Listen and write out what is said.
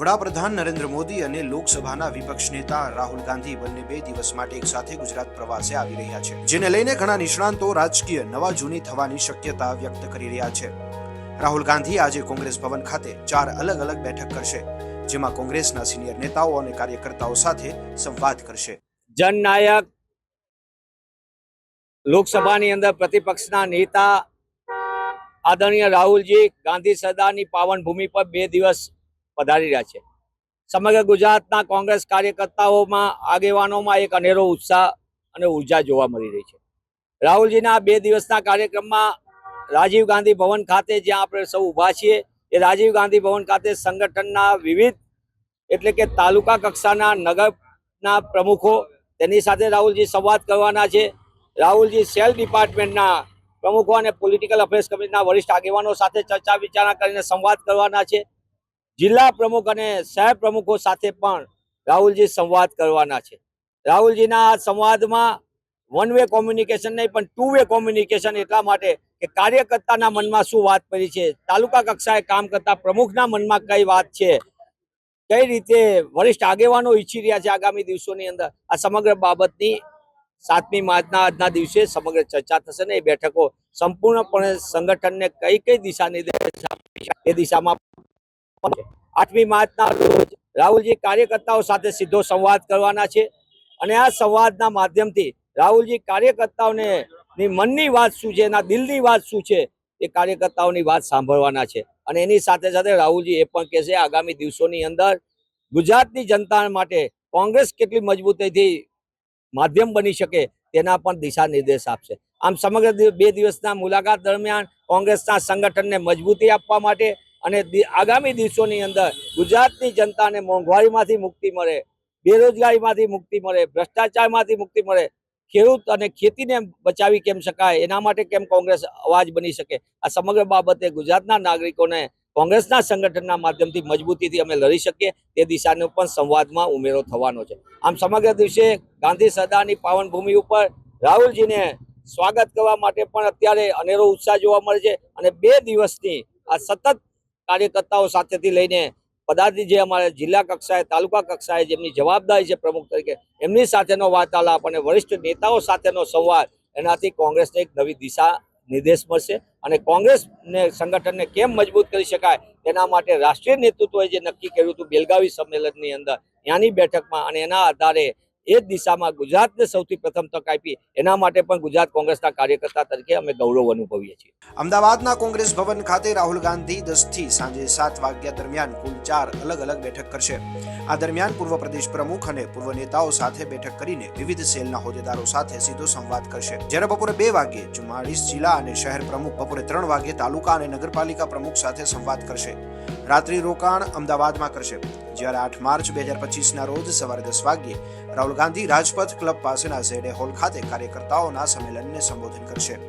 વડાપ્રધાન નરેન્દ્ર મોદી અને લોકસભાના વિપક્ષ નેતા રાહુલ ગાંધી બંને બે દિવસ માટે એક ગુજરાત પ્રવાસે આવી રહ્યા છે, જેને લઈને ઘણા નિષ્ણાંતો રાજકીય નવા જૂની થવાની શક્યતા વ્યક્ત કરી રહ્યા છે. રાહુલ ગાંધી આજે કોંગ્રેસ ભવન ખાતે ચાર અલગ અલગ બેઠક કરશે, જેમાં કોંગ્રેસના સિનિયર નેતાઓ અને કાર્યકર્તાઓ સાથે સંવાદ કરશે. જનનાયક લોકસભાની અંદર પ્રતિપક્ષના નેતા આદરણીય રાહુલજી ગાંધી સરદારની પાવન ભૂમિ પર બે દિવસ પધારી રહ્યા છે. સમગ્ર ગુજરાતના કોંગ્રેસ કાર્યકર્તાઓમાં, આગેવાનોમાં એક અનેરો ઉત્સાહ અને ઊર્જા જોવા મળી રહી છે. રાહુલજીના બે દિવસના કાર્યક્રમમાં રાજીવ ગાંધી ભવન ખાતે જ્યાં આપણે સૌ ઊભા છીએ, એ રાજીવ ગાંધી ભવન ખાતે સંગઠનના વિવિધ, એટલે કે તાલુકા કક્ષાના નગરના પ્રમુખો, તેની સાથે રાહુલજી સંવાદ કરવાના છે. રાહુલજી સેલ ડિપાર્ટમેન્ટના પ્રમુખો અને પોલિટિકલ અફેર્સ કમિટીના વરિષ્ઠ આગેવાનો સાથે ચર્ચા વિચારણા કરીને સંવાદ કરવાના છે. જિલ્લા પ્રમુખ અને શહેર પ્રમુખો સાથે પણ રાહુલજી સંવાદ કરવાના છે રાહુલજીના આ સંવાદમાં વન વે કોમ્યુનિકેશન નહીં, પણ ટુ વે કોમ્યુનિકેશન એટલા માટે કે કાર્યકર્તાના મનમાં શું વાત પડી છે, તાલુકા કક્ષાએ કામ કરતા પ્રમુખના મનમાં કઈ વાત છે, કઈ રીતે વરિષ્ઠ આગેવાનો ઈચ્છી રહ્યા છે આગામી દિવસોની અંદર, આ સમગ્ર બાબતની સાતમી માર્ચના આજના દિવસે સમગ્ર ચર્ચા થશે ને એ બેઠકો સંપૂર્ણપણે સંગઠનને કઈ કઈ દિશા નિર્દેશ એ દિશામાં. આઠમી માર્ચના રોજ રાહુલજી કાર્યકર્તાઓ સાથે સીધો સંવાદ કરવાના છે અને આ સંવાદના માધ્યમથી રાહુલજી કાર્યકર્તાઓને મનની વાત શું છે, એના દિલની વાત શું છે, એ કાર્યકર્તાઓની વાત સાંભળવાના છે. અને એની સાથે સાથે રાહુલજી એ પણ કહેશે, આગામી દિવસોની અંદર ગુજરાતની જનતા માટે કોંગ્રેસ કેટલી મજબૂતીથી માધ્યમ બની શકે તેના પણ દિશા નિર્દેશ આપશે. આમ સમગ્ર બે દિવસના મુલાકાત દરમિયાન કોંગ્રેસના સંગઠનને મજબૂતી આપવા માટે અને આગામી દિવસોની અંદર ગુજરાતની જનતાને મોંઘવારીમાંથી મુક્તિ મળે, બેરોજગારીમાંથી મુક્તિ મળે, ભ્રષ્ટાચારમાંથી મુક્તિ મળે, ખેડૂત અને ખેતીને બચાવી કેમ શકાય, એના માટે કેમ કોંગ્રેસ અવાજ બની શકે? આ સમગ્ર બાબતે ગુજરાતના નાગરિકોને કોંગ્રેસના સંગઠનના માધ્યમથી મજબૂતીથી અમે લડી શકીએ, તે દિશાનો પણ સંવાદમાં ઉમેરો થવાનો છે. આમ સમગ્ર દિવસે ગાંધી સરદારની પાવનભૂમિ ઉપર રાહુલજીને સ્વાગત કરવા માટે પણ અત્યારે અનેરો ઉત્સાહ જોવા મળે છે અને બે દિવસની આ સતત કાર્યકર્તાઓ સાથેથી લઈને પદાર્થી જે અમારે જિલ્લા કક્ષાએ, તાલુકા કક્ષાએ જેમની જવાબદારી છે પ્રમુખ તરીકે, એમની સાથેનો વાર્તાલાપ અને વરિષ્ઠ નેતાઓ સાથેનો સંવાદ, એનાથી કોંગ્રેસને એક નવી દિશા નિર્દેશ મળશે અને કોંગ્રેસને, સંગઠનને કેમ મજબૂત કરી શકાય તેના માટે રાષ્ટ્રીય નેતૃત્વએ જે નક્કી કર્યું હતું બેલગાવી સંમેલનની અંદર, ત્યાંની બેઠકમાં અને એના આધારે એ દિશામાં ગુજરાતને સૌથી પ્રથમ તક આપી, એના માટે પણ ગુજરાત કોંગ્રેસના કાર્યકર્તા તરીકે અમે ગૌરવ અનુભવીએ છીએ. અમદાવાદના કોંગ્રેસ ભવન ખાતે રાહુલ ગાંધી દસથી સાંજે સાત વાગ્યા દરમિયાન કુલ ચાર અલગ અલગ બેઠક કરશે. આ દરમિયાન પૂર્વ પ્રદેશ પ્રમુખ અને પૂર્વ નેતાઓ સાથે બેઠક કરીને વિવિધ સેલના હોદ્દેદારો સાથે સીધો સંવાદ કરશે. જ્યારે બપોરે બે વાગે ચુમ્માળીસ જિલ્લા અને શહેર પ્રમુખ, બપોરે ત્રણ વાગે તાલુકા અને નગરપાલિકા પ્રમુખ સાથે સંવાદ કરશે. રાત્રિ રોકાણ અમદાવાદમાં કરશે. જ્યારે આઠ માર્ચ બે હજાર પચીસના રોજ સવારે દસ વાગ્યે રાહુલ ગાંધી રાજપથ ક્લબ પાસેના ઝેડે હોલ ખાતે કાર્યકર્તાઓના સંમેલનને સંબોધન કરશે.